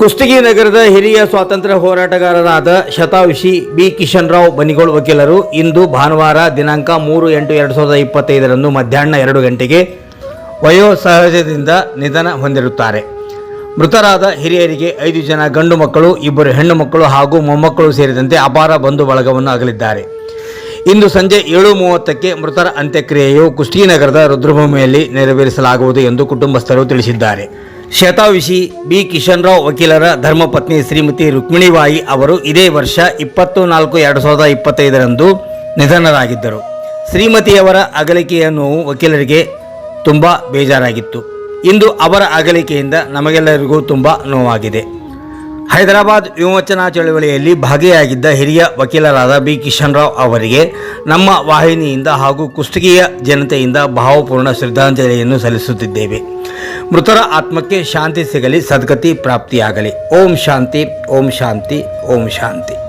ಕುಷ್ಟಗಿ ನಗರದ ಹಿರಿಯ ಸ್ವಾತಂತ್ರ್ಯ ಹೋರಾಟಗಾರರಾದ ಶತಾಯುಷಿ ಬಿ ಕಿಶನ್ ರಾವ್ ಬನಿಗೋಳ್ ವಕೀಲರು ಇಂದು ಭಾನುವಾರ ದಿನಾಂಕ ಮೂರು ಎಂಟು ಎರಡು ಸಾವಿರದ ಇಪ್ಪತ್ತೈದರಂದು ಮಧ್ಯಾಹ್ನ ಎರಡು ಗಂಟೆಗೆ ವಯೋಸಹಜದಿಂದ ನಿಧನ ಹೊಂದಿರುತ್ತಾರೆ. ಮೃತರಾದ ಹಿರಿಯರಿಗೆ ಐದು ಜನ ಗಂಡು ಮಕ್ಕಳು, ಇಬ್ಬರು ಹೆಣ್ಣು ಮಕ್ಕಳು ಹಾಗೂ ಮೊಮ್ಮಕ್ಕಳು ಸೇರಿದಂತೆ ಅಪಾರ ಬಂಧು ಬಳಗವನ್ನು ಅಗಲಿದ್ದಾರೆ. ಇಂದು ಸಂಜೆ ಏಳು ಮೂವತ್ತಕ್ಕೆ ಮೃತರ ಅಂತ್ಯಕ್ರಿಯೆಯು ಕುಷ್ಟಗಿನಗರದ ರುದ್ರಭೂಮಿಯಲ್ಲಿ ನೆರವೇರಿಸಲಾಗುವುದು ಎಂದು ಕುಟುಂಬಸ್ಥರು ತಿಳಿಸಿದ್ದಾರೆ. ಶತಾವಿಷಿ ಬಿ ಕಿಶನ್ ರಾವ್ ವಕೀಲರ ಧರ್ಮಪತ್ನಿ ಶ್ರೀಮತಿ ರುಕ್ಮಿಣಿಬಾಯಿ ಅವರು ಇದೇ ವರ್ಷ ಇಪ್ಪತ್ತು ನಾಲ್ಕು ಎರಡು ಸಾವಿರದ ಇಪ್ಪತ್ತೈದರಂದು ನಿಧನರಾಗಿದ್ದರು. ಶ್ರೀಮತಿಯವರ ಅಗಲಿಕೆಯ ನೋವು ವಕೀಲರಿಗೆ ತುಂಬ ಬೇಜಾರಾಗಿತ್ತು. ಇಂದು ಅವರ ಅಗಲಿಕೆಯಿಂದ ನಮಗೆಲ್ಲರಿಗೂ ತುಂಬ ನೋವಾಗಿದೆ. ಹೈದರಾಬಾದ್ ವಿಮೋಚನಾ ಚಳವಳಿಯಲ್ಲಿ ಭಾಗಿಯಾಗಿದ್ದ ಹಿರಿಯ ವಕೀಲರಾದ ಬಿ ಕಿಶನ್ ರಾವ್ ಅವರಿಗೆ ನಮ್ಮ ವಾಹಿನಿಯಿಂದ ಹಾಗೂ ಕುಷ್ಟಗಿಯ ಜನತೆಯಿಂದ ಭಾವಪೂರ್ಣ ಶ್ರದ್ಧಾಂಜಲಿಯನ್ನು ಸಲ್ಲಿಸುತ್ತಿದ್ದೇವೆ. ಮೃತರ ಆತ್ಮಕ್ಕೆ ಶಾಂತಿ ಸಿಗಲಿ, ಸದ್ಗತಿ ಪ್ರಾಪ್ತಿಯಾಗಲಿ. ಓಂ ಶಾಂತಿ ಓಂ ಶಾಂತಿ ಓಂ ಶಾಂತಿ.